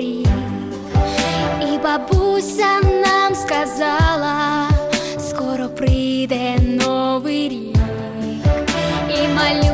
поріг, і бабуся нам сказала, скоро прийде новий рік. І малю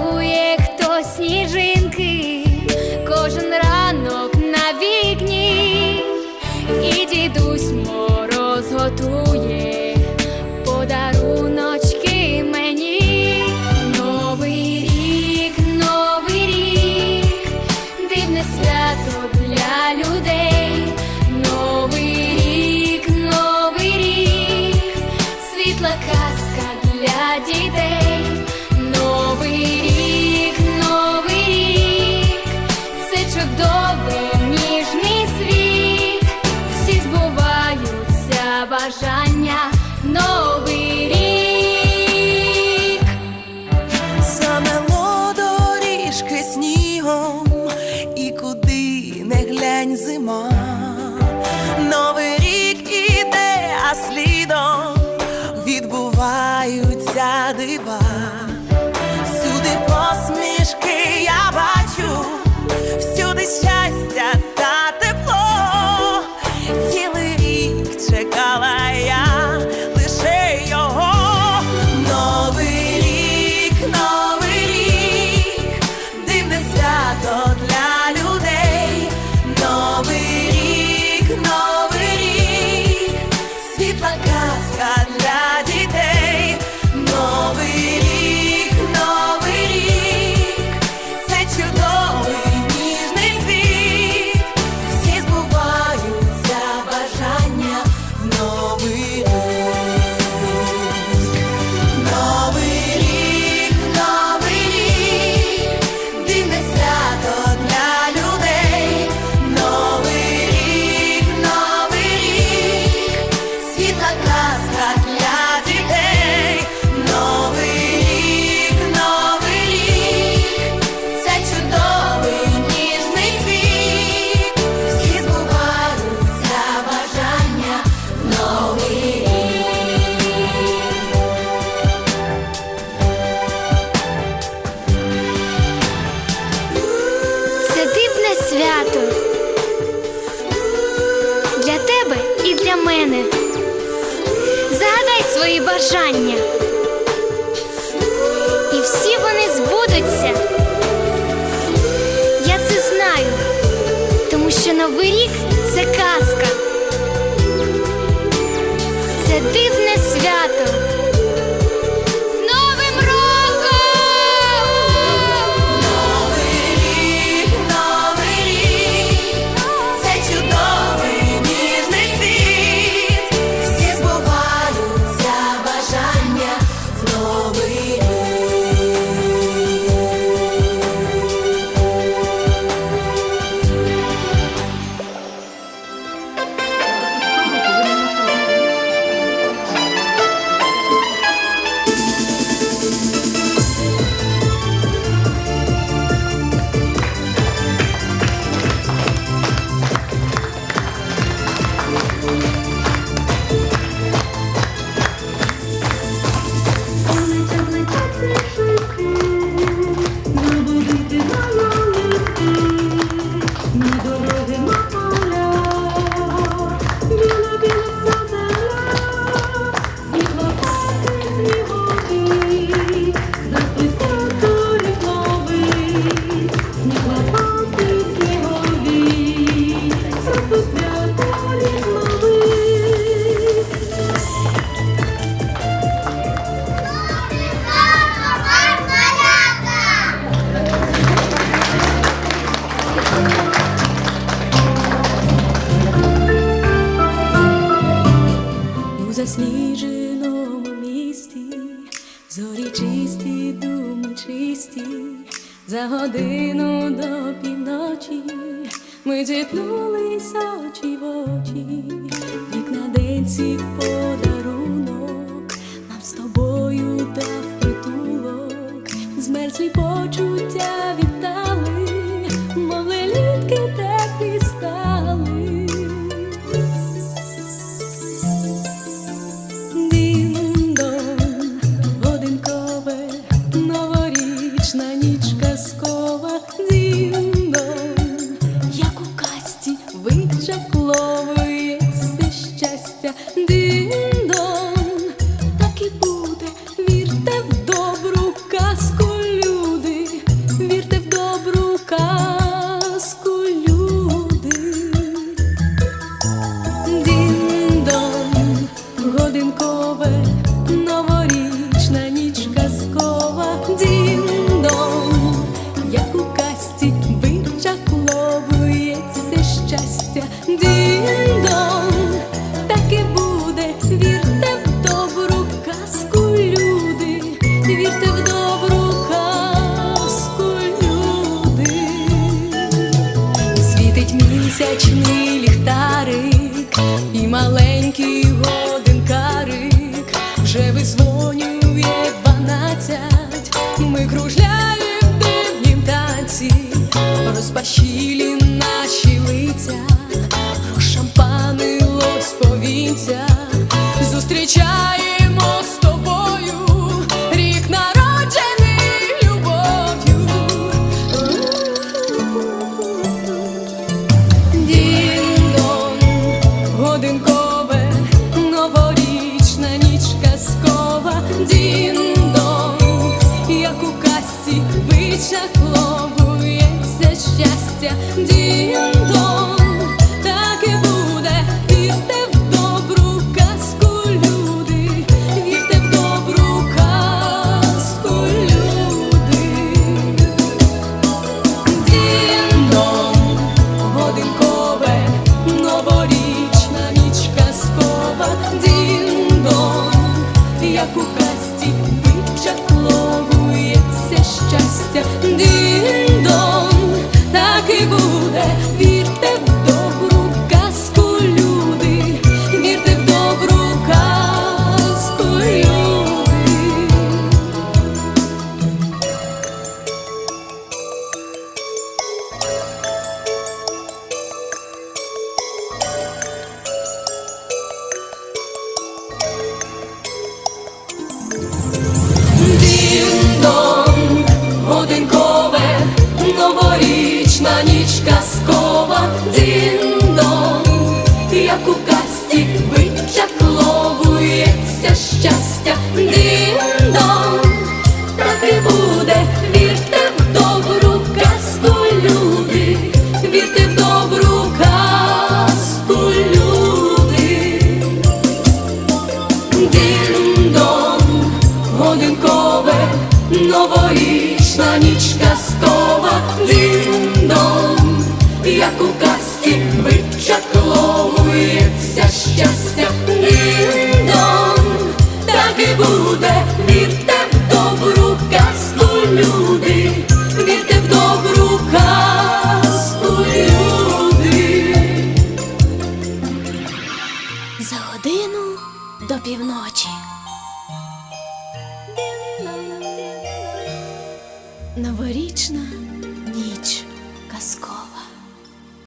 зима. свої бажання. І всі вони збудуться. Я це знаю, тому що новий рік це казка, це дивне свято. засніженому місті, зорі чисті, думи чисті, за годину до півночі ми зітнулися очі в очі, як на денці в подарунок, нам з тобою дав притулок, змерзлі почув. чакловий. зустрічаємо distancia.